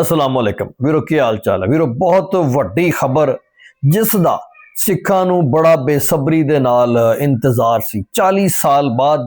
ਅਸਲਾਮ ਵਾਲੇਕਮ ਵੀਰੋ, ਕੀ ਹਾਲ ਚਾਲ ਹੈ? ਵੀਰੋ, ਬਹੁਤ ਵੱਡੀ ਖਬਰ ਜਿਸ ਦਾ ਸਿੱਖਾਂ ਨੂੰ ਬੜਾ ਬੇਸਬਰੀ ਦੇ ਨਾਲ ਇੰਤਜ਼ਾਰ ਸੀ। 40 ਸਾਲ ਬਾਅਦ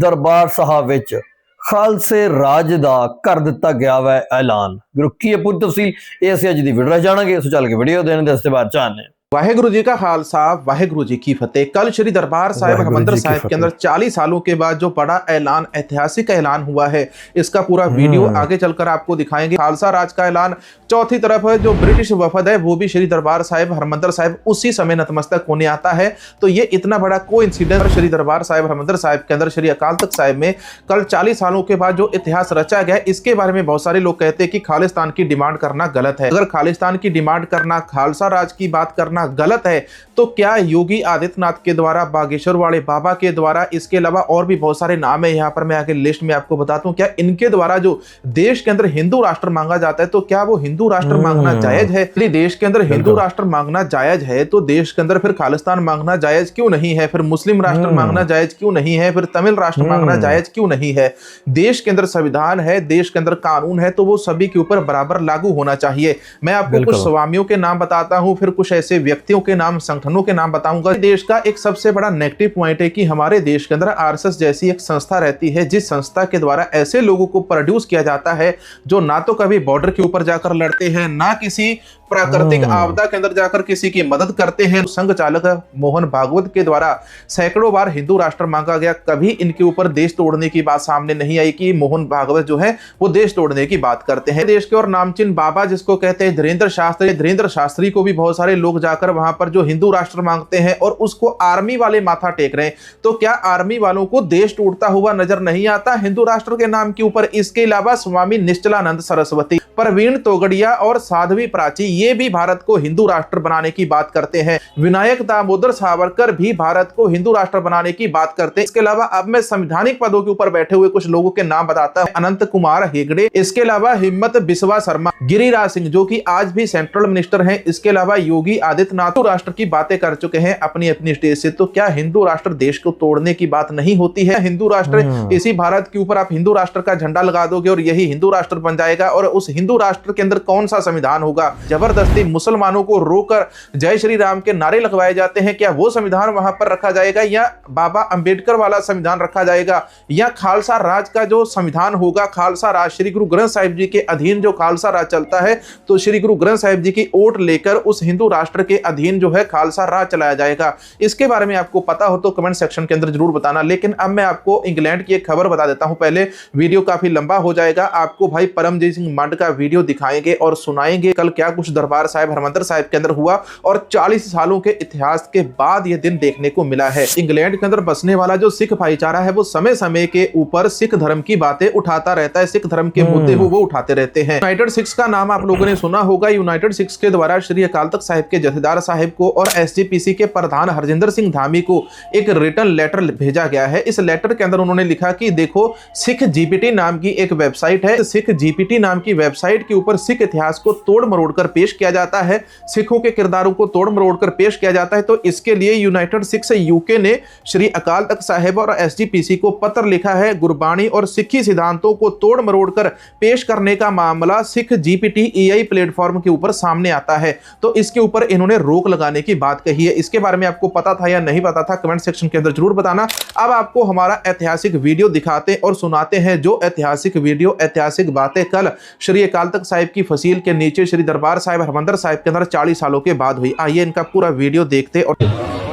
ਦਰਬਾਰ ਸਾਹਿਬ ਵਿੱਚ ਖਾਲਸੇ ਰਾਜ ਦਾ ਕਰ ਦਿੱਤਾ ਗਿਆ ਵੈ ਐਲਾਨ। ਵੀਰੋ, ਕੀ ਹੈ ਪੂਰੀ ਤਫਸੀਲ ਇਹ ਅਸੀਂ ਅੱਜ ਦੀ ਵੀਡੀਓ ਜਾਣਾਂਗੇ। ਸੋ ਚੱਲ ਕੇ ਵੀਡੀਓ ਦੇਣ ਦੇ ਇਸ ਤੋਂ ਬਾਅਦ ਜਾਣਦੇ वाहेगुरु जी का खालसा वाहेगुरु जी की फतेह। कल श्री दरबार साहिब हरमंदर साहिब के अंदर 40 सालों के बाद जो बड़ा ऐलान ऐतिहासिक ऐलान हुआ है इसका पूरा वीडियो हम्म। आगे चलकर आपको दिखाएँगे। खालसा राज का ऐलान चौथी तरफ़ है जो ब्रिटिश वफद है वो भी श्री दरबार साहिब हरमंदर साहिब उसी समय नतमस्तक होने आता है। तो ये इतना बड़ा को इंसिडेंट श्री दरबार साहिब हरमंदर साहिब के अंदर श्री अकाल तख्त साहिब में कल 40 सालों के बाद जो इतिहास रचा गया इसके बारे में बहुत सारे लोग कहते हैं कि खालिस्तान की डिमांड करना गलत है। अगर खालिस्तान की डिमांड करना खालसा राज की बात करना गलत है तो क्या योगी आदित्यनाथ के द्वारा बागेश्वर वाले बाबा के द्वारा इसके अलावा और भी बहुत सारे नाम है? यहाँ पर मैं आगे लिस्ट में आपको बताता हूँ क्या इनके द्वारा जो देश के अंदर हिंदू राष्ट्र मांगा जाता है तो क्या वो हिंदू राष्ट्र मांगना हम्म। जायज़ है? यदि देश के अंदर हिंदू राष्ट्र मांगना जायज़ है तो देश के अंदर फिर खालिस्तान मांगना जायज़ क्यों नहीं है? फिर मुस्लिम राष्ट्र हम्म। मांगना जायज़ क्यों नहीं है? फिर तमिल राष्ट्र मांगना हम्म। जायज़ क्यों नहीं है? देश के अंदर संविधान है देश के अंदर कानून है तो वो सभी के ऊपर बराबर लागू होना चाहिए। मैं आपको कुछ स्वामियों के नाम बताता हूँ फिर कुछ ऐसे व्यक्तियों के नाम संगठनों के नाम बताऊँगा। देश का एक सबसे बड़ा नेगेटिव पॉइंट है कि हमारे देश के अंदर आरएसएस जैसी एक संस्था रहती है जिस संस्था के द्वारा ऐसे लोगों को प्रोड्यूस किया जाता है जो ना तो कभी बॉर्डर के ऊपर जाकर लड़ते हैं ना किसी प्राकृतिक हम्म। आपदा के अंदर जाकर किसी की मदद करते हैं। संघ चालक मोहन भागवत के द्वारा सैकड़ों बार हिंदू राष्ट्र मांगा गया। कभी इनके ऊपर देश तोड़ने की बात सामने नहीं आई कि मोहन भागवत जो है वो देश तोड़ने की बात करते हैं। देश के और नामचिन बाबा जिसको कहते हैं धीरेन्द्र शास्त्री। धीरेन्द्र शास्त्री को भी बहुत सारे लोग जाकर वहाँ पर जो हिंदू राष्ट्र मांगते हैं और उसको आर्मी वाले माथा टेक रहे हैं। तो क्या आर्मी वालों को देश टूटता हुआ नज़र नहीं आता? हिंदू राष्ट्र के नाम के ऊपर इसके अलावा स्वामी निश्चलानंद सरस्वती प्रवीण तोगड़िया और साध्वी प्राची, ये भी भारत को हिंदू राष्ट्र बनाने की बात करते हैं। विनायक दामोदर सावरकर भी भारत को हिंदू राष्ट्र बनाने की बात करते हैं। इसके अलावा अब मैं संवैधानिक पदों के ऊपर बैठे हुए कुछ लोगों के नाम बताता हूँ। अनंत कुमार हेगड़े, इसके अलावा हिम्मत बिस्वा शर्मा, गिरिराज सिंह जो की आज भी सेंट्रल मिनिस्टर है। इसके अलावा योगी आदित्यनाथ राष्ट्र की बातें कर चुके हैं अपनी अपनी स्टेज से। तो क्या हिंदू राष्ट्र देश को तोड़ने की बात नहीं होती है? हिंदू राष्ट्र हम्म। इसी भारत के ऊपर आप हिंदू राष्ट्र का झंडा लगा दोगे और यही हिंदू राष्ट्र बन जाएगा और उस हिंदू राष्ट्र के अंदर कौन सा संविधान होगा? ज़बरदस्ती मुसलमानों को रोकर जय श्री राम के नारे लगवाए जाते हैं। क्या वो संविधान वहाँ पर रखा जाएगा या बाबा अंबेडकर वाला संविधान रखा जाएगा? या खालसा राज का जो संविधान होगा खालसा राज श्री गुरु ग्रंथ साहिब जी के अधीन जो खालसा राज चलता है तो श्री गुरु ग्रंथ साहिब जी की ओट लेकर उस हिंदू राष्ट्र के अधीन जो है खालसा राज चलाया जाएगा। इसके बारे में आपको पता हो तो कमेंट सेक्शन के अंदर ज़रूर बताना। लेकिन अब मैं आपको इंग्लैंड की एक खबर बता देता हूँ। पहले वीडियो काफ़ी लंबा हो जाएगा। आपको भाई परमजीत सिंह मंड का वीडियो दिखाएँगे और सुनाएँगे कल क्या कुछ दरबार साहिब हरमंदर साहिब के अंदर हुआ और 40 सालों के इतिहास के बाद यह दिन देखने को मिला है। इंग्लैंड के अंदर बसने वाला जो सिख भाईचारा है वो समय समय के ऊपर सिख धर्म की बातें उठाता रहता है। सिख धर्म के हम्म। मुद्दे वो वो उठाते रहते हैं। यूनाइटेड सिक्स का नाम आप लोगों ने सुना होगा। यूनाइटेड सिक्स के द्वारा श्री अकाल तख्त साहिब के जथेदार साहिब को और एसजीपीसी के प्रधान हरजिंदर सिंह धामी को एक रिटर्न लेटर भेजा गया है। इस लेटर के अंदर उन्होंने लिखा कि देखो, सिख जीपीटी नाम की एक वेबसाइट है। सिख जीपीटी नाम की वेबसाइट के ऊपर सिख इतिहास को तोड़ मरोड़ कर पेश किया जाता है। सिखों के किरदारों को तोड़ मरोड़ कर पेश किया जाता है। तो इसके लिए यूनाइटेड सिक्स यूके ने श्री अकाल तख्त साहिब और एसजीपीसी को पत्र लिखा है। गुरबाणी और सिखी सिद्धांतों को तोड़ मरोड़ कर पेश करने का मामला सिख जीपीटी ईआई प्लेटफॉर्म के ऊपर सामने आता है। तो इसके ऊपर इन्होंने रोक लगाने की बात कही है इसके बारे में आपको पता था या नहीं पता था कमेंट सेक्शन के अंदर जरूर बताना अब आपको हमारा ऐतिहासिक वीडियो दिखाते और सुनाते हैं जो ऐतिहासिक वीडियो ऐतिहासिक बातें कल श्री अकाल तख्त साहिब की फसील के नीचे श्री दरबार साहिब हरमंदर साहिब के अंदर 40 सालों के बाद हुई आइए इनका पूरा वीडियो देखते और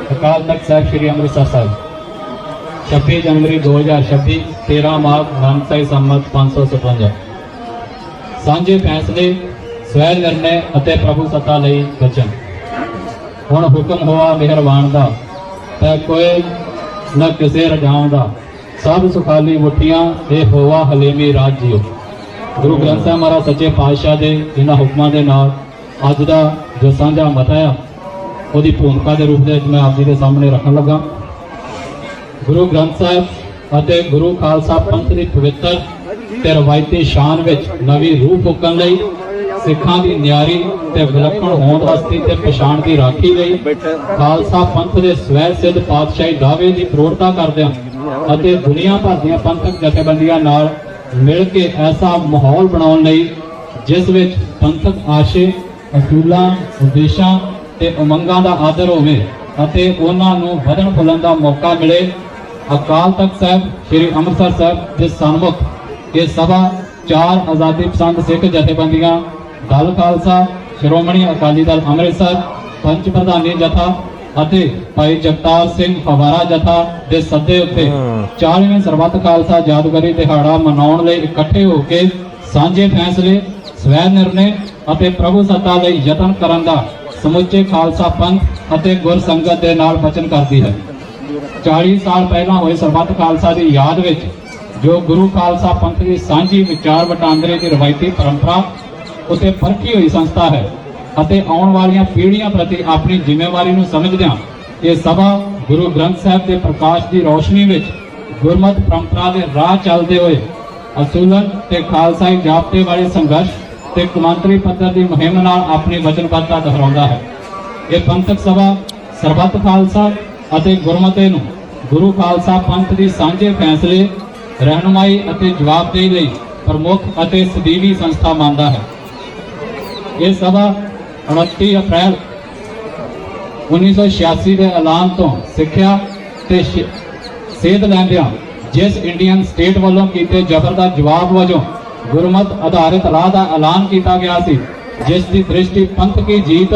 ਅਕਾਲ ਤਖਤ ਸਾਹਿਬ ਸ੍ਰੀ ਅੰਮ੍ਰਿਤਸਰ ਸਾਹਿਬ 26 ਜਨਵਰੀ 2026 13 ਮਾਘ ਨਾਨਕਸਾਈ ਸੰਮਤ 557 ਸਾਂਝੇ ਫੈਸਲੇ ਸਵੈ ਨਿਰਣੇ ਅਤੇ ਪ੍ਰਭੂ ਸੱਤਾ ਲਈ ਬਚਨ ਹੁਣ ਹੁਕਮ ਹੋਆ ਮਿਹਰਬਾਨ ਦਾ, ਤੈ ਕੋਈ ਨਾ ਕਿਸੇ ਰਜਾਉਂ ਦਾ। ਸਭ ਸੁਖਾਲੀ ਮੁੱਠੀਆਂ, ਇਹ ਹੋਵਾ ਹਲੇਮੀ ਰਾਜ ਜੀਓ। ਗੁਰੂ ਗ੍ਰੰਥ ਸਾਹਿਬ ਮਹਾਰਾਜ ਸੱਚੇ ਪਾਤਸ਼ਾਹ ਦੇ, ਇਹਨਾਂ ਹੁਕਮਾਂ ਦੇ ਨਾਲ ਅੱਜ ਦਾ ਜੋ ਸਾਂਝਾ ਮਤਾ ਆ, ਉਹਦੀ ਭੂਮਿਕਾ ਦੇ ਰੂਪ ਦੇ ਵਿੱਚ ਮੈਂ ਆਪ ਜੀ ਦੇ ਸਾਹਮਣੇ ਰੱਖਣ ਲੱਗਾ। ਗੁਰੂ ਗ੍ਰੰਥ ਸਾਹਿਬ ਅਤੇ ਗੁਰੂ ਖਾਲਸਾ ਪੰਥ ਦੀ ਪਵਿੱਤਰ ਤੇ ਰਵਾਇਤੀ ਸ਼ਾਨ ਵਿੱਚ ਨਵੀਂ ਰੂਹ ਫੂਕਣ ਲਈ ਸਿੱਖਾਂ ਦੀ ਨਿਆਰੀ ਤੇ ਵਿਲੱਖਣ ਹੋਂਦ ਹਸਤੀ ਤੇ ਪਛਾਣ ਦੀ ਰਾਖੀ ਲਈ ਖਾਲਸਾ ਪੰਥ ਦੇ ਸਵੈ ਸਿੱਧ ਪਾਤਸ਼ਾਹੀ ਦਾਅਵੇ ਦੀ ਪ੍ਰੋੜਤਾ ਕਰਦਿਆਂ ਅਤੇ ਦੁਨੀਆ ਭਰ ਦੀਆਂ ਪੰਥਕ ਜਥੇਬੰਦੀਆਂ ਨਾਲ ਮਿਲ ਕੇ ਐਸਾ ਮਾਹੌਲ ਬਣਾਉਣ ਲਈ, ਜਿਸ ਵਿੱਚ ਪੰਥਕ ਆਸ਼ੇ, ਅਸੂਲਾਂ, ਉਦੇਸ਼ਾਂ ਤੇ ਉਮੰਗਾਂ ਦਾ ਆਦਰ ਹੋਵੇ ਅਤੇ ਉਹਨਾਂ ਨੂੰ ਵਧਣ ਫੁੱਲਣ ਦਾ ਮੌਕਾ ਮਿਲੇ। ਅਕਾਲ ਤਖਤ ਸਾਹਿਬ, ਸ੍ਰੀ ਅੰਮ੍ਰਿਤਸਰ ਸਾਹਿਬ ਦੇ ਸਨਮੁਖ ਇਹ ਸਭਾ ਚਾਰ ਆਜ਼ਾਦੀ ਪਸੰਦ ਸਿੱਖ ਜਥੇਬੰਦੀਆਂ ਦਲ ਖਾਲਸਾ ਸ਼੍ਰੋਮਣੀ ਅਕਾਲੀ ਦਲ ਅੰਮ੍ਰਿਤਸਰ ਪੰਚ ਪ੍ਰਧਾਨੀ ਜਥਾ ਅਤੇ ਭਾਈ ਜਗਤਾਰ ਸਿੰਘ ਫਵਾਰਾ ਜਥਾ ਦੇ ਸੱਦੇ ਉੱਤੇ 40ਵੇਂ ਸਰਬੱਤ ਖਾਲਸਾ ਯਾਦਗਾਰੀ ਦਿਹਾੜਾ ਮਨਾਉਣ ਲਈ ਇਕੱਠੇ ਹੋ ਕੇ ਸਾਂਝੇ ਫੈਸਲੇ ਸਵੈ ਨਿਰਣੇ ਅਤੇ ਪ੍ਰਭੂ ਸੱਤਾ ਲਈ ਯਤਨ ਕਰਨ ਦਾ ਸਮੁੱਚੇ ਖਾਲਸਾ ਪੰਥ ਅਤੇ ਗੁਰ ਸੰਗਤ ਦੇ ਨਾਲ ਵਚਨ ਕਰਦੀ ਹੈ। 40 ਸਾਲ ਪਹਿਲਾਂ ਹੋਏ ਸਰਬੱਤ ਖਾਲਸਾ ਦੀ ਯਾਦ ਵਿੱਚ ਜੋ ਗੁਰੂ ਖਾਲਸਾ ਪੰਥ ਦੀ ਸਾਂਝੀ ਵਿਚਾਰ ਵਟਾਂਦਰੇ ਦੀ ਰਵਾਇਤੀ ਪਰੰਪਰਾ ਉਤੇ ਪਰਖੀ ਹੋਈ ਸੰਸਥਾ ਹੈ ਅਤੇ ਆਉਣ ਵਾਲੀਆਂ ਪੀੜ੍ਹੀਆਂ ਪ੍ਰਤੀ ਆਪਣੀ ਜ਼ਿੰਮੇਵਾਰੀ ਨੂੰ ਸਮਝਦਿਆਂ ਇਹ ਸਭਾ ਗੁਰੂ ਗ੍ਰੰਥ ਸਾਹਿਬ ਦੇ ਪ੍ਰਕਾਸ਼ ਦੀ ਰੋਸ਼ਨੀ ਵਿੱਚ ਗੁਰਮਤ ਪਰੰਪਰਾ ਦੇ ਰਾਹ ਚੱਲਦੇ ਹੋਏ ਅਸੂਲਨ ਤੇ ਖਾਲਸਾਈ ਜਾਪਤੇ ਵਾਲੇ ਸੰਘਰਸ਼ ਤੇ ਕਮਾਂਤਰੀ ਪੱਧਰ ਦੀ ਮੁਹਿੰਮ ਨਾਲ ਆਪਣੀ ਵਚਨਬੱਧਤਾ ਦੁਹਰਾਉਂਦਾ ਹੈ। ਇਹ ਪੰਥਕ ਸਭਾ ਸਰਬੱਤ ਖਾਲਸਾ ਅਤੇ ਗੁਰਮਤੇ ਨੂੰ ਗੁਰੂ ਖਾਲਸਾ ਪੰਥ ਦੀ ਸਾਂਝੇ ਫੈਸਲੇ, ਰਹਿਨੁਮਾਈ ਅਤੇ ਜਵਾਬਦੇਹੀ ਲਈ ਪ੍ਰਮੁੱਖ ਅਤੇ ਸਦੀਵੀ ਸੰਸਥਾ ਮੰਨਦਾ ਹੈ। ਇਹ ਸਭਾ 29 ਅਪ੍ਰੈਲ 1986 ਦੇ ਐਲਾਨ ਤੋਂ ਸਿੱਖਿਆ ਤੇ ਸੇਧ ਲੈਂਦਿਆਂ ਜਿਸ ਇੰਡੀਅਨ ਸਟੇਟ ਵੱਲੋਂ ਕੀਤੇ ਜ਼ਬਰ ਦਾ ਜਵਾਬ ਵਜੋਂ ਗੁਰਮਤ ਆਧਾਰਿਤ ਰਾਹ ਦਾ ਐਲਾਨ ਕੀਤਾ ਗਿਆ ਸੀ, ਜਿਸ ਦੀ ਦ੍ਰਿਸ਼ਟੀ ਪੰਥ ਕੀ ਜੀਤ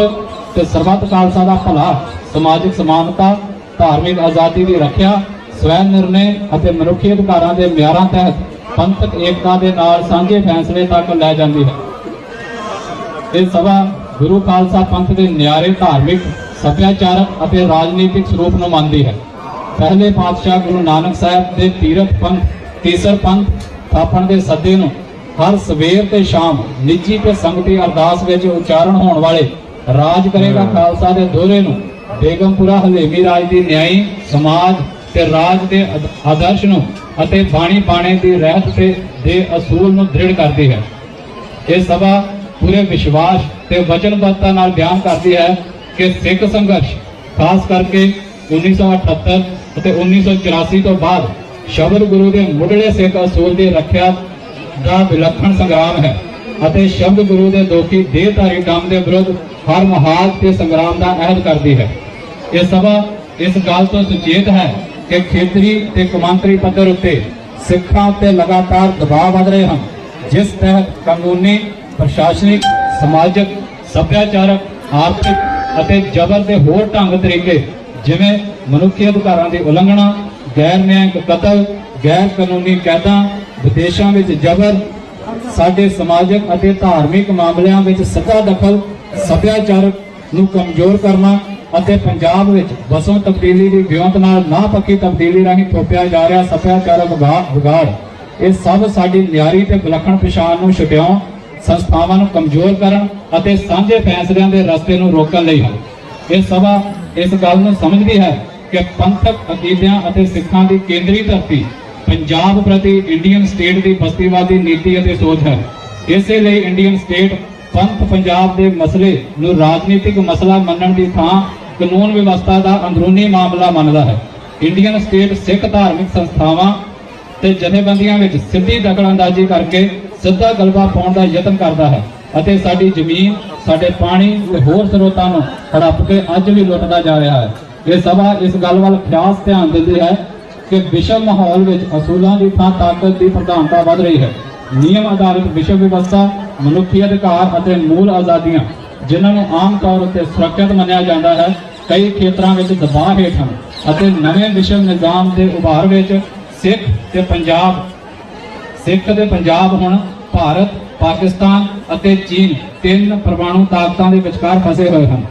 ਤੇ ਸਰਬੱਤ ਖਾਲਸਾ ਦਾ ਭਲਾ, ਸਮਾਜਿਕ ਸਮਾਨਤਾ, ਧਾਰਮਿਕ ਆਜ਼ਾਦੀ ਦੀ ਰੱਖਿਆ, ਸਵੈ ਨਿਰਣੇ ਅਤੇ ਮਨੁੱਖੀ ਅਧਿਕਾਰਾਂ ਦੇ ਮਿਆਰਾਂ ਤਹਿਤ ਪੰਥਕ ਏਕਤਾ ਦੇ ਨਾਲ ਸਾਂਝੇ ਫੈਸਲੇ ਤੱਕ ਲੈ ਜਾਂਦੀ ਹੈ। ਇਹ ਸਭਾ ਗੁਰੂ ਖਾਲਸਾ ਪੰਥ ਦੇ ਨਿਆਰੇ ਧਾਰਮਿਕ ਸੱਭਿਆਚਾਰਕ ਅਤੇ ਰਾਜਨੀਤਿਕ ਸਰੂਪ ਨੂੰ ਮੰਨਦੀ ਹੈ। ਪਹਿਲੇ ਪਾਤਸ਼ਾਹ ਗੁਰੂ ਨਾਨਕ ਸਾਹਿਬ ਦੇ ਤੀਰਥ ਪੰਥ ਤੀਸਰ ਪੰਥ ਥਾਪਣ ਦੇ ਸੱਦੇ ਨੂੰ ਹਰ ਸਵੇਰ ਤੇ ਸ਼ਾਮ ਨਿੱਜੀ ਤੇ ਸੰਗਤੀ ਅਰਦਾਸ ਵਿੱਚ ਉਚਾਰਨ ਹੋਣ ਵਾਲੇ ਰਾਜ ਕਰੇਗਾ ਖਾਲਸਾ ਦੇ ਦੋਹਰੇ ਨੂੰ ਬੇਗਮਪੁਰਾ ਹਲੇਮੀ ਰਾਜ ਦੀ ਨਿਆਈ ਸਮਾਜ ਤੇ ਰਾਜ ਦੇ ਆਦ- ਆਦਰਸ਼ ਨੂੰ ਅਤੇ ਬਾਣੀ ਬਾਣੇ ਦੀ ਰਹਿਤ ਤੇ ਦੇ ਅਸੂਲ ਨੂੰ ਦ੍ਰਿੜ ਕਰਦੀ ਹੈ। ਇਹ ਸਭਾ ਪੂਰੇ ਵਿਸ਼ਵਾਸ ਤੇ ਵਚਨਬੱਧਤਾ ਨਾਲ ਬਿਆਨ ਕਰਦੀ ਹੈ ਕਿ ਸਿੱਖ ਸੰਘਰਸ਼, ਖਾਸ ਕਰਕੇ 1978 ਅਤੇ 1984 ਤੋਂ ਬਾਅਦ ਸ਼ਬਦ ਗੁਰੂ ਦੇ ਮੁੱਢਲੇ ਸਿੱਖ ਅਸੂਲ ਦੀ ਰੱਖਿਆ ਦਾ ਵਿਲੱਖਣ ਸੰਗਰਾਮ ਹੈ ਅਤੇ ਸ਼ਬਦ ਗੁਰੂ ਦੇ ਦੋਖੀ ਦੇਹਧਾਰੀ ਕੰਮ ਦੇ ਵਿਰੁੱਧ ਹਰ ਮਹਾਲ ਤੇ ਸੰਗਰਾਮ ਦਾ ਅਹਿਦ ਕਰਦੀ ਹੈ। ਇਹ ਸਭਾ ਇਸ ਗੱਲ ਤੋਂ ਸੁਚੇਤ ਹੈ ਕਿ ਖੇਤਰੀ ਤੇ ਕਮਾਂਤਰੀ ਪੱਧਰ ਉੱਤੇ ਸਿੱਖਾਂ ਤੇ ਲਗਾਤਾਰ ਦਬਾਅ ਵਧ ਰਹੇ ਹਨ, ਜਿਸ ਤਹਿਤ ਕਾਨੂੰਨੀ ਪ੍ਰਸ਼ਾਸਨਿਕ, ਸਮਾਜਿਕ, ਸੱਭਿਆਚਾਰਕ, ਆਰਥਿਕ ਅਤੇ ਜ਼ਬਰ ਦੇ ਹੋਰ ਢੰਗ ਤਰੀਕੇ, ਜਿਵੇਂ ਮਨੁੱਖੀ ਅਧਿਕਾਰਾਂ ਦੀ ਉਲੰਘਣਾ, ਗੈਰ ਨਿਆਂਇਕ ਕਤਲ, ਗੈਰ ਕਾਨੂੰਨੀ ਕੈਦਾਂ, ਵਿਦੇਸ਼ਾਂ ਵਿੱਚ ਜ਼ਬਰ, ਸਾਡੇ ਸਮਾਜਿਕ ਅਤੇ ਧਾਰਮਿਕ ਮਾਮਲਿਆਂ ਵਿੱਚ ਸਿੱਧਾ ਦਖਲ, ਸੱਭਿਆਚਾਰਕ ਨੂੰ ਕਮਜ਼ੋਰ ਕਰਨਾ ਅਤੇ ਪੰਜਾਬ ਵਿੱਚ ਵਸੋਂ ਤਬਦੀਲੀ ਦੀ ਵਿਉਂਤ ਨਾਲ ਨਾ ਪੱਕੀ ਤਬਦੀਲੀ ਰਾਹੀਂ ਥੋਪਿਆ ਜਾ ਰਿਹਾ ਸੱਭਿਆਚਾਰਕ ਵਿਗਾੜ ਇਹ ਸਭ ਸਾਡੀ ਨਿਆਰੀ ਤੇ ਵਿਲੱਖਣ ਪਛਾਣ ਨੂੰ ਛੁਟਿਆਉਣ ਸੰਸਥਾਵਾਂ ਨੂੰ ਕਮਜ਼ੋਰ ਕਰਨ ਅਤੇ ਸਾਂਝੇ ਫੈਸਲਿਆਂ ਦੇ ਰਸਤੇ ਨੂੰ ਰੋਕਣ ਲਈ ਹਨ। ਇਹ ਸਭਾ ਇਸ ਗੱਲ ਨੂੰ ਸਮਝਦੀ ਹੈ ਕਿ ਪੰਥਕ ਅਕੀਦਿਆਂ ਅਤੇ ਸਿੱਖਾਂ ਦੀ ਕੇਂਦਰੀ ਧਰਤੀ ਪੰਜਾਬ ਪ੍ਰਤੀ ਇੰਡੀਅਨ ਸਟੇਟ ਦੀ ਬਸਤੀਵਾਦੀ ਨੀਤੀ ਅਤੇ ਸੋਚ ਹੈ। ਇਸੇ ਲਈ ਇੰਡੀਅਨ ਸਟੇਟ ਪੰਥ ਪੰਜਾਬ ਦੇ ਮਸਲੇ ਨੂੰ ਰਾਜਨੀਤਿਕ ਮਸਲਾ ਮੰਨਣ ਦੀ ਥਾਂ ਕਾਨੂੰਨ ਵਿਵਸਥਾ ਦਾ ਅੰਦਰੂਨੀ ਮਾਮਲਾ ਮੰਨਦਾ ਹੈ। ਇੰਡੀਅਨ ਸਟੇਟ ਸਿੱਖ ਧਾਰਮਿਕ ਸੰਸਥਾਵਾਂ ਤੇ ਜਥੇਬੰਦੀਆਂ ਵਿੱਚ ਸਿੱਧੀ ਦਖਲਅੰਦਾਜ਼ੀ ਕਰਕੇ ਸਿੱਧਾ ਗਲਬਾ ਪਾਉਣ ਦਾ ਯਤਨ ਕਰਦਾ ਹੈ ਅਤੇ ਸਾਡੀ ਜ਼ਮੀਨ, ਸਾਡੇ ਪਾਣੀ ਤੇ ਹੋਰ ਸਰੋਤਾਂ ਨੂੰ ਹੜੱਪ ਕੇ ਅੱਜ ਵੀ ਲੁੱਟਦਾ ਜਾ ਰਿਹਾ ਹੈ। ਇਹ ਸਭਾ ਇਸ ਗੱਲ ਵੱਲ ਖਾਸ ਧਿਆਨ ਦਿੰਦੀ ਹੈ ਕਿ ਵਿਸ਼ਵ ਮਾਹੌਲ ਵਿੱਚ ਅਸੂਲਾਂ ਦੀ ਥਾਂ ਤਾਕਤ ਦੀ ਪ੍ਰਧਾਨਤਾ ਵੱਧ ਰਹੀ ਹੈ। ਨਿਯਮ ਆਧਾਰਿਤ ਵਿਸ਼ਵ ਵਿਵਸਥਾ, ਮਨੁੱਖੀ ਅਧਿਕਾਰ ਅਤੇ ਮੂਲ ਆਜ਼ਾਦੀਆਂ, ਜਿਨ੍ਹਾਂ ਨੂੰ ਆਮ ਤੌਰ ਉੱਤੇ ਸੁਰੱਖਿਅਤ ਮੰਨਿਆ ਜਾਂਦਾ ਹੈ, ਕਈ ਖੇਤਰਾਂ ਵਿੱਚ ਦਬਾਅ ਹੇਠ ਹਨ ਅਤੇ ਨਵੇਂ ਵਿਸ਼ਵ ਨਿਜ਼ਾਮ ਦੇ ਉਭਾਰ ਵਿੱਚ ਸਿੱਖ ਤੇ ਪੰਜਾਬ, ਸਿੱਖ ਤੇ ਪੰਜਾਬ ਹੁਣ ਭਾਰਤ, ਪਾਕਿਸਤਾਨ ਅਤੇ ਚੀਨ ਤਿੰਨ ਪਰਮਾਣੂ ਤਾਕਤਾਂ ਦੇ ਵਿਚਕਾਰ ਫਸੇ ਹੋਏ ਹਨ।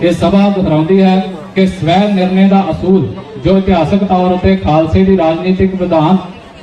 ਇਹ ਸਭਾ ਦੁਹਰਾਉਂਦੀ ਹੈ ਕਿ ਸਵੈ ਨਿਰਣੇ ਦਾ ਅਸੂਲ, ਜੋ ਇਤਿਹਾਸਕ ਤੌਰ ਉਤੇ ਖਾਲਸੇ ਦੀ ਰਾਜਨੀਤਿਕ ਵਿਧਾਨ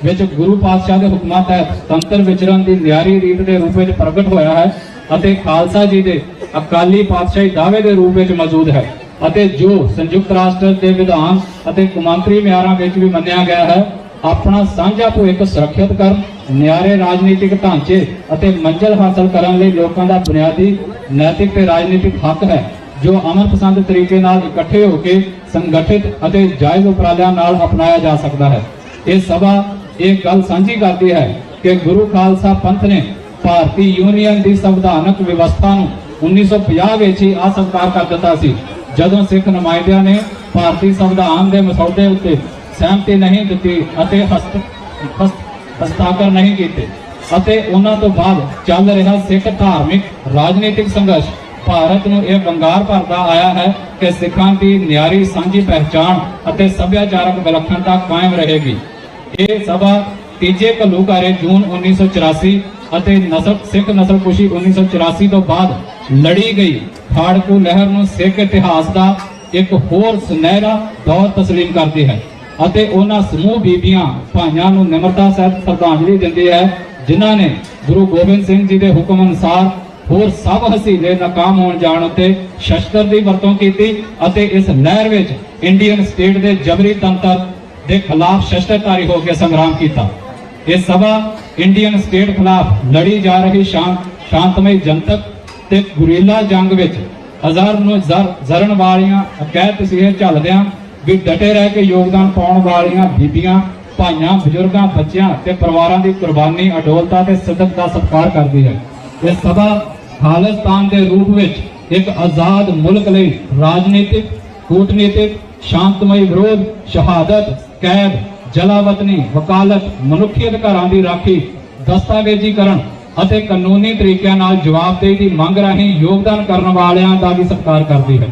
ਵਿੱਚ ਗੁਰੂ ਪਾਤਸ਼ਾਹ ਦੇ ਹੁਕਮਾਂ ਤਹਿਤ ਸੁਤੰਤਰ ਵਿਚਰਨ ਦੀ ਨਿਆਰੀ ਰੀਤ ਦੇ ਰੂਪ ਵਿੱਚ ਪ੍ਰਗਟ ਹੋਇਆ ਹੈ ਅਤੇ ਖਾਲਸਾ ਜੀ ਦੇ ਅਕਾਲੀ ਪਾਤਸ਼ਾਹੀ ਦਾਅਵੇ ਦੇ ਰੂਪ ਵਿੱਚ ਮੌਜੂਦ ਹੈ ਅਤੇ ਜੋ ਸੰਯੁਕਤ ਰਾਸ਼ਟਰ ਦੇ ਵਿਧਾਨ ਅਤੇ ਕੌਮਾਂਤਰੀ ਮਿਆਰਾਂ ਵਿੱਚ ਵੀ ਮੰਨਿਆ ਗਿਆ ਹੈ ਆਪਣਾ ਸਾਂਝਾ ਭਵਿੱਖ ਸੁਰੱਖਿਅਤ ਕਰਨ, ਨਿਆਰੇ ਰਾਜਨੀਤਿਕ ਢਾਂਚੇ ਅਤੇ ਮੰਜ਼ਲ ਹਾਸਲ ਕਰਨ ਲਈ ਲੋਕਾਂ ਦਾ ਬੁਨਿਆਦੀ ਨੈਤਿਕ ਤੇ ਰਾਜਨੀਤਿਕ ਹੱਕ ਹੈ, ਜੋ ਅਮਨ ਪਸੰਦ ਤਰੀਕੇ ਨਾਲ ਇਕੱਠੇ ਹੋ ਕੇ ਸੰਗਠਿਤ ਅਤੇ ਜਾਇਜ਼ ਉਪਰਾਲਿਆਂ ਨਾਲ ਅਪਣਾਇਆ ਜਾ ਸਕਦਾ ਹੈ। ਇਹ ਸਭਾ ਇਹ ਗੱਲ ਸਾਂਝੀ ਕਰਦੀ ਹੈ ਕਿ ਗੁਰੂ ਖਾਲਸਾ ਪੰਥ ਨੇ ਭਾਰਤੀ ਯੂਨੀਅਨ ਦੀ ਸੰਵਿਧਾਨਕ ਵਿਵਸਥਾ ਨੂੰ 1950 ਵਿੱਚ ਹੀ ਅਸਵੀਕਾਰ ਕਰ ਦਿੱਤਾ ਸੀ, ਜਦੋਂ ਸਿੱਖ ਨੁਮਾਇੰਦਿਆਂ ਨੇ ਭਾਰਤੀ ਸੰਵਿਧਾਨ ਦੇ ਮਸੌਦੇ ਉੱਤੇ ਸਹਿਮਤੀ ਨਹੀਂ ਦਿੱਤੀ ਅਤੇ ਹਸਤ ਹਸਤਾਖਰ ਨਹੀਂ ਕੀਤੇ। ਅਤੇ ਉਹਨਾਂ ਤੋਂ ਬਾਅਦ ਚੱਲ ਰਿਹਾ ਸਿੱਖ ਧਾਰਮਿਕ, ਰਾਜਨੀਤਿਕ ਸੰਘਰਸ਼। ਭਾਰਤ ਨੂੰ ਇਹ ਵੰਗਾਰ ਭਰਦਾ ਆਇਆ ਹੈ ਕਿ ਸਿੱਖਾਂ ਦੀ ਨਿਆਰੀ ਸਾਂਝੀ ਪਹਿਚਾਣ ਅਤੇ ਸੱਭਿਆਚਾਰਕ ਵਿਲੱਖਣਤਾ ਕਾਇਮ ਰਹੇਗੀ। ਇਹ ਸਭਾ ਤੀਜੇ ਘੱਲੂਘਾਰੇ ਜੂਨ 1984 ਅਤੇ ਨਸਲ, ਸਿੱਖ ਨਸਲਕੁਸ਼ੀ 1984 ਤੋਂ ਬਾਅਦ ਲੜੀ ਗਈ। ਖਾੜਕੂ ਲਹਿਰ ਨੂੰ ਸਿੱਖ ਇਤਿਹਾਸ ਦਾ ਇੱਕ ਹੋਰ ਸੁਨਹਿਰਾ ਦੌਰ ਤਸਲੀਮ ਕਰਦੀ ਹੈ। ਅਤੇ ਉਹਨਾਂ ਸਮੂਹ ਬੀਬੀਆਂ ਭਾਈਆਂ ਨੂੰ ਨਿਮਰਤਾ ਸਹਿਤ ਸ਼ਰਧਾਂਜਲੀ ਦਿੰਦੀ ਹੈ, ਜਿਨ੍ਹਾਂ ਨੇ ਗੁਰੂ ਗੋਬਿੰਦ ਸਿੰਘ ਜੀ ਦੇ ਹੁਕਮ ਅਨੁਸਾਰ ਹੋਰ ਸਭ ਹਸੀਲੇ ਨਾਕਾਮ ਹੋਣ ਜਾਣ ਉੱਤੇ ਸ਼ਸਤਰ ਦੀ ਵਰਤੋਂ ਕੀਤੀ ਅਤੇ ਇਸ ਲਹਿਰ ਵਿੱਚ ਇੰਡੀਅਨ ਸਟੇਟ ਦੇ ਜਬਰੀ ਤੰਤਰ ਦੇ ਖਿਲਾਫ ਸ਼ਸਤਰਧਾਰੀ ਹੋ ਕੇ ਸੰਗਰਾਮ ਕੀਤਾ। ਇਹ ਸਭਾ ਇੰਡੀਅਨ ਸਟੇਟ ਖਿਲਾਫ ਲੜੀ ਜਾ ਰਹੀ ਸ਼ਾਂਤਮਈ ਜਨਤਕ ਤੇ ਗੁਰੀਲਾ ਜੰਗ ਵਿੱਚ ਹਜ਼ਾਰ ਨੂੰ ਜ਼ਰਨ ਵਾਲੀਆਂ ਅਕੈਦ ਤਸੀਹੇ ਝੱਲਦਿਆਂ ਵੀ ਡਟੇ ਰਹਿ ਕੇ ਯੋਗਦਾਨ ਪਾਉਣ ਵਾਲੀਆਂ ਬੀਬੀਆਂ, ਭਾਈਆਂ, ਬਜ਼ੁਰਗਾਂ, ਬੱਚਿਆਂ ਤੇ ਪਰਿਵਾਰਾਂ ਦੀ ਕੁਰਬਾਨੀ, ਅਡੋਲਤਾ ਤੇ ਸਿੱਧਕ ਦਾ ਸਤਿਕਾਰ ਕਰਦੀ ਹੈ। ਇਹ ਸਭਾ ਖਾਲਿਸਤਾਨ ਦੇ ਰੂਪ ਵਿੱਚ ਇੱਕ ਆਜ਼ਾਦ ਮੁਲਕ ਲਈ ਰਾਜਨੀਤਿਕ, ਕੂਟਨੀਤਿਕ, ਸ਼ਾਂਤਮਈ ਵਿਰੋਧ, ਸ਼ਹਾਦਤ, ਕੈਦ, ਜਲਾਵਤਨੀ, ਵਕਾਲਤ, ਮਨੁੱਖੀ ਅਧਿਕਾਰਾਂ ਦੀ ਰਾਖੀ, ਦਸਤਾਵੇਜ਼ੀਕਰਨ ਅਤੇ ਕਾਨੂੰਨੀ ਤਰੀਕਿਆਂ ਨਾਲ ਜਵਾਬਦੇਹੀ ਦੀ ਮੰਗ ਰਾਹੀਂ ਯੋਗਦਾਨ ਕਰਨ ਵਾਲਿਆਂ ਦਾ ਵੀ ਸਤਿਕਾਰ ਕਰਦੀ ਹੈ।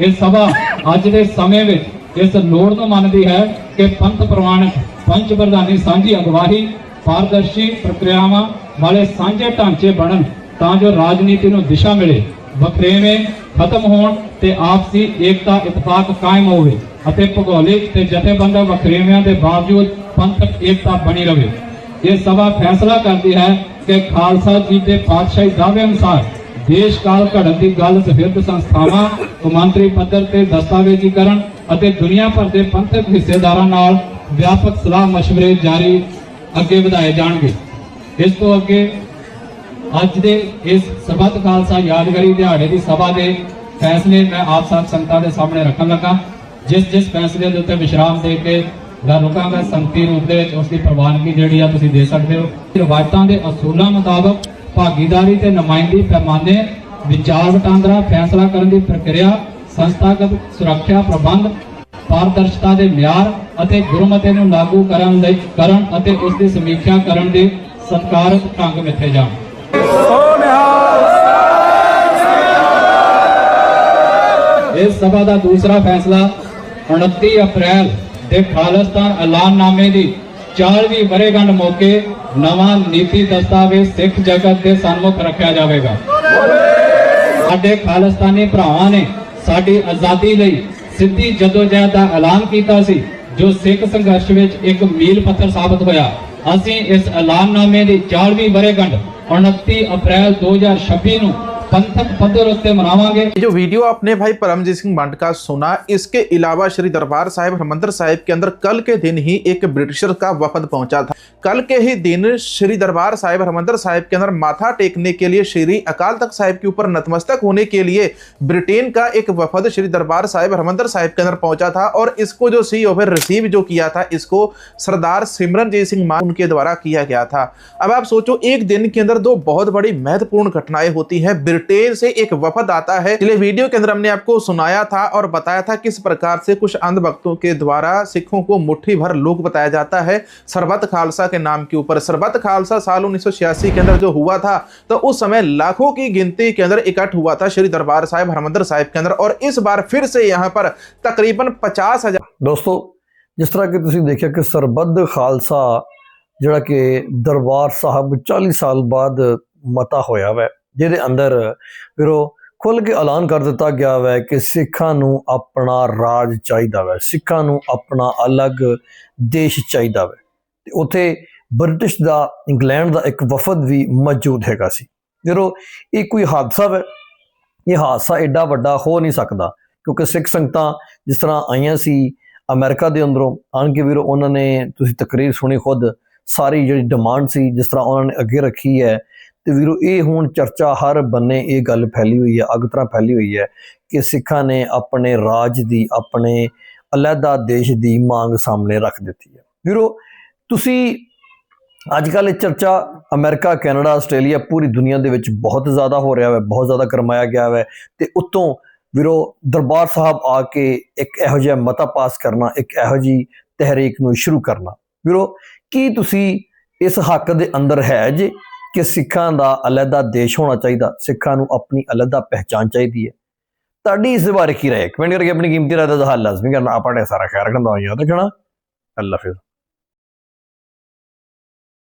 ਇਹ ਸਭਾ ਅੱਜ ਦੇ ਸਮੇਂ ਵਿੱਚ ਇਸ ਲੋੜ ਨੂੰ ਮੰਨਦੀ ਹੈ ਕਿ ਪੰਥ ਪ੍ਰਵਾਨਕ ਪੰਚ ਪ੍ਰਧਾਨੀ ਸਾਂਝੀ ਅਗਵਾਈ ਪਾਰਦਰਸ਼ੀ ਪ੍ਰਕਿਰਿਆਵਾਂ ਵਾਲੇ ਸਾਂਝੇ ਢਾਂਚੇ ਬਣਨ ਤਾਂ ਜੋ ਰਾਜਨੀਤੀ ਨੂੰ ਦਿਸ਼ਾ ਮਿਲੇ, ਵਖਰੇਵੇਂ ਖਤਮ ਹੋਣ ਤੇ ਆਪਸੀ ਏਕਤਾ ਇਤਫਾਕ ਕਾਇਮ ਹੋਵੇ ਅਤੇ ਭੂਗੋਲਿਕ ਤੇ ਜਥੇਬੰਦਕ ਵਖਰੇਵਿਆਂ ਦੇ ਬਾਵਜੂਦ ਪੰਥਕ ਏਕਤਾ ਬਣੀ ਰਹੇ ਇਹ ਸਭਾ ਫੈਸਲਾ ਕਰਦੀ ਹੈ ਕਿ ਖਾਲਸਾ ਜੀ ਦੇ ਪਾਤਸ਼ਾਹੀ ਦਾਅਵੇ ਅਨੁਸਾਰ ਦੇਸ਼ ਕਾਲ ਘੜਨ ਦੀ ਗੱਲ ਸਫਿਰਦ ਸੰਸਥਾਵਾਂ, ਕੌਮਾਂਤਰੀ ਪੱਧਰ ਤੇ ਦਸਤਾਵੇਜ਼ੀਕਰਨ ਅਤੇ ਦੁਨੀਆ ਭਰ ਦੇ ਪੰਥਕ ਹਿੱਸੇਦਾਰਾਂ ਨਾਲ ਵਿਆਪਕ ਸਲਾਹ مشਵਰੇ ਜਾਰੀ ਅੱਗੇ ਵਧਾਏ ਜਾਣਗੇ। ਇਸ ਤੋਂ ਅੱਗੇ ਅੱਜ ਦੇ ਇਸ ਸਬਤ ਖਾਲਸਾ ਯਾਦਗਾਰੀ ਦਿਹਾੜੇ ਦੀ ਸਭਾ ਦੇ ਫੈਸਲੇ ਮੈਂ ਆਪ ਸਭ ਸੰਗਤਾਂ ਦੇ ਸਾਹਮਣੇ ਰੱਖਣ ਲੱਗਾ। ਜਿਸ ਜਿਸ ਫੈਸਲੇ ਦੇ ਉੱਤੇ ਵਿਸ਼ਰਾਮ ਦੇ ਕੇ ਮੈਂ ਰੁਕਾਂਗਾ ਸੰਗਤੀ ਰੂਪ ਦੇ ਵਿੱਚ ਉਸ ਦੀ ਪ੍ਰਵਾਨਗੀ ਜਿਹੜੀ ਆ ਤੁਸੀਂ ਦੇ ਸਕਦੇ ਹੋ। ਰਵਾਇਤਾਂ ਦੇ ਅਸੂਲਾਂ ਮੁਤਾਬਕ ਭਾਗੀਦਾਰੀ ਤੇ ਨੁਮਾਇੰਦੀ ਪੈਮਾਨੇ ਵਿਚਾਰ ਵਟਾਂਦਰਾ, ਫੈਸਲਾ ਕਰਨ ਦੀ ਪ੍ਰਕਿਰਿਆ ਸੰਸਥਾਗਤ ਸੁਰੱਖਿਆ ਪ੍ਰਬੰਧ, ਪਾਰਦਰਸ਼ਤਾ ਦੇ ਮਿਆਰ ਅਤੇ ਗੁਰਮਤਿ ਨੂੰ ਲਾਗੂ ਕਰਨ ਲਈ ਕਰਨ ਅਤੇ ਉਸ ਦੀ ਸਮੀਖਿਆ ਕਰਨ ਦੇ ਸਤਿਕਾਰਤ ਢੰਗ ਮਿੱਥੇ ਜਾਣ। ਇਸ ਸਭਾ ਦਾ ਦੂਸਰਾ ਫੈਸਲਾ 29 ਅਪ੍ਰੈਲ ਦੇ ਖਾਲਿਸਤਾਨ ਐਲਾਨਨਾਮੇ ਦੀ 40ਵੀਂ ਵਰੇਗੰਢ ਮੌਕੇ ਨਵਾਂ ਨੀਤੀ ਦਸਤਾਵੇਜ਼ ਸਿੱਖ ਜਗਤ ਦੇ ਸਨਮੁਖ ਰੱਖਿਆ ਜਾਵੇਗਾ। ਸਾਡੇ ਖਾਲਿਸਤਾਨੀ ਭਰਾਵਾਂ ਨੇ ਸਾਡੀ ਆਜ਼ਾਦੀ ਲਈ ਸਿੱਧੀ ਜਦੋਜਹਿਦ ਦਾ ਐਲਾਨ ਕੀਤਾ ਸੀ, ਜੋ ਸਿੱਖ ਸੰਘਰਸ਼ ਵਿੱਚ ਇੱਕ ਮੀਲ ਪੱਥਰ ਸਾਬਤ ਹੋਇਆ। ਅਸੀਂ ਇਸ ਐਲਾਨਨਾਮੇ ਦੀ 40ਵੀਂ ਵਰ੍ਹੇਗੰਢ 29 ਅਪ੍ਰੈਲ 2026 ਨੂੰ जो वीडियो आपने भाई परमजीत सिंह बंट का सुना, इसके अलावा श्री दरबार साहिब, हरिमंदर साहिब के अंदर कल के दिन ही एक ब्रिटिशर का वफद पहुँचा था। कल के ही दिन श्री दरबार साहिब, हरिमंदर साहिब के अंदर माथा टेकने के लिए, श्री अकाल तख्त साहिब के ऊपर नतमस्तक होने के लिए ब्रिटेन का एक वफद श्री दरबार साहिब, हरिमंदर साहिब के अंदर पहुँचा था और इसको जो सी ओवर रिसीव जो किया था, इसको सरदार सिमरनजीत सिंह मान उनके द्वारा किया गया था। अब आप सोचो, एक दिन के अंदर दो बहुत बड़ी महत्वपूर्ण घटनाएँ होती हैं से एक वफद आता है इसलिए वीडियो के अंदर हमने आपको सुनाया था और बताया था किस प्रकार से कुछ अंधभक्तों के द्वारा सिखों को मुट्ठी भर लोग बताया जाता है सरबत खालसा के नाम के ऊपर सरबत खालसा साल 1986 के अंदर जो हुआ था तो उस समय लाखों की गिनती के अंदर इकट्ठ हुआ था श्री दरबार साहिब हरमंदर साहिब के अंदर और इस बार फिर से यहाँ पर तकरीबन पचास हजार ਦੋਸਤੋ ਜਿਸ ਤਰ੍ਹਾਂ ਕਿ ਤੁਸੀਂ ਦੇਖਿਆ ਕਿ ਸਰਬੱਧ ਖਾਲਸਾ ਜਿਹੜਾ ਕਿ ਦਰਬਾਰ ਸਾਹਿਬ 40 ਸਾਲ ਬਾਅਦ ਮਤਾ ਹੋਇਆ ਵੈ ਜਿਹਦੇ ਅੰਦਰ ਵੀਰੋ ਉਹ ਖੁੱਲ ਕੇ ਐਲਾਨ ਕਰ ਦਿੱਤਾ ਗਿਆ ਵੈ ਕਿ ਸਿੱਖਾਂ ਨੂੰ ਆਪਣਾ ਰਾਜ ਚਾਹੀਦਾ ਵੈ, ਸਿੱਖਾਂ ਨੂੰ ਆਪਣਾ ਅਲੱਗ ਦੇਸ਼ ਚਾਹੀਦਾ ਵੈ। ਤੇ ਉੱਥੇ ਬ੍ਰਿਟਿਸ਼ ਦਾ, ਇੰਗਲੈਂਡ ਦਾ ਇੱਕ ਵਫਦ ਵੀ ਮੌਜੂਦ ਹੈਗਾ ਸੀ। ਵੀਰੋ, ਇਹ ਕੋਈ ਹਾਦਸਾ ਵੈ? ਇਹ ਹਾਦਸਾ ਐਡਾ ਵੱਡਾ ਹੋ ਨਹੀਂ ਸਕਦਾ, ਕਿਉਂਕਿ ਸਿੱਖ ਸੰਗਤਾਂ ਜਿਸ ਤਰ੍ਹਾਂ ਆਈਆਂ ਸੀ ਅਮਰੀਕਾ ਦੇ ਅੰਦਰੋਂ ਆਣ ਕੇ ਵੀਰੋ, ਉਹਨਾਂ ਨੇ, ਤੁਸੀਂ ਤਕਰੀਰ ਸੁਣੀ ਖੁਦ, ਸਾਰੀ ਜਿਹੜੀ ਡਿਮਾਂਡ ਸੀ ਜਿਸ ਤਰ੍ਹਾਂ ਉਹਨਾਂ ਨੇ ਅੱਗੇ ਰੱਖੀ ਹੈ ਤੇ ਵੀਰੋ, ਇਹ ਹੁਣ ਚਰਚਾ ਹਰ ਬੰਨੇ ਇਹ ਗੱਲ ਫੈਲੀ ਹੋਈ ਹੈ, ਅੱਗ ਤਰ੍ਹਾਂ ਫੈਲੀ ਹੋਈ ਹੈ ਕਿ ਸਿੱਖਾਂ ਨੇ ਆਪਣੇ ਰਾਜ ਦੀ, ਆਪਣੇ ਅਲੱਗਾ ਦੇਸ਼ ਦੀ ਮੰਗ ਸਾਹਮਣੇ ਰੱਖ ਦਿੱਤੀ ਹੈ। ਵੀਰੋ, ਤੁਸੀਂ ਅੱਜ ਕੱਲ੍ਹ ਇਹ ਚਰਚਾ ਅਮਰੀਕਾ, ਕੈਨੇਡਾ, ਆਸਟ੍ਰੇਲੀਆ ਪੂਰੀ ਦੁਨੀਆ ਦੇ ਵਿੱਚ ਬਹੁਤ ਜ਼ਿਆਦਾ ਹੋ ਰਿਹਾ ਹੈ, ਬਹੁਤ ਜ਼ਿਆਦਾ ਕਰਮਾਇਆ ਗਿਆ ਹੈ ਤੇ ਉੱਤੋਂ ਵੀਰੋ, ਦਰਬਾਰ ਸਾਹਿਬ ਆ ਕੇ ਇੱਕ ਇਹੋ ਜਿਹਾ ਮਤਾ ਪਾਸ ਕਰਨਾ, ਇੱਕ ਇਹੋ ਜਿਹੀ ਤਹਿਰੀਕ ਨੂੰ ਸ਼ੁਰੂ ਕਰਨਾ। ਵੀਰੋ, ਕੀ ਤੁਸੀਂ ਇਸ ਹੱਕ ਦੇ ਅੰਦਰ ਹੈ ਜੇ? ਕਿ ਸਿੱਖਾਂ ਦਾ ਅਲੱਗਾ ਦੇਸ਼ ਹੋਣਾ ਚਾਹੀਦਾ, ਸਿੱਖਾਂ ਨੂੰ ਆਪਣੀ ਅਲੱਗਾ ਪਹਿਚਾਨ ਚਾਹੀਦੀ ਹੈ। ਤੁਹਾਡੀ ਇਸ ਬਾਰੇ ਕੀ ਰਾਏ ਕਮੈਂਟ ਕਰਕੇ ਆਪਣੀ ਕੀਮਤੀ ਰਾਏ ਦਾ ਹੱਲ ਲਾਜ਼ਮੀ ਕਰਨਾ ਆਪਾਂ ਨੇ ਸਾਰਾ ਖਿਆਲ ਰੱਖਣਾ ਦਾ ਯਾਦ ਰੱਖਣਾ ਅੱਲਾ ਹਾਫਿਜ਼।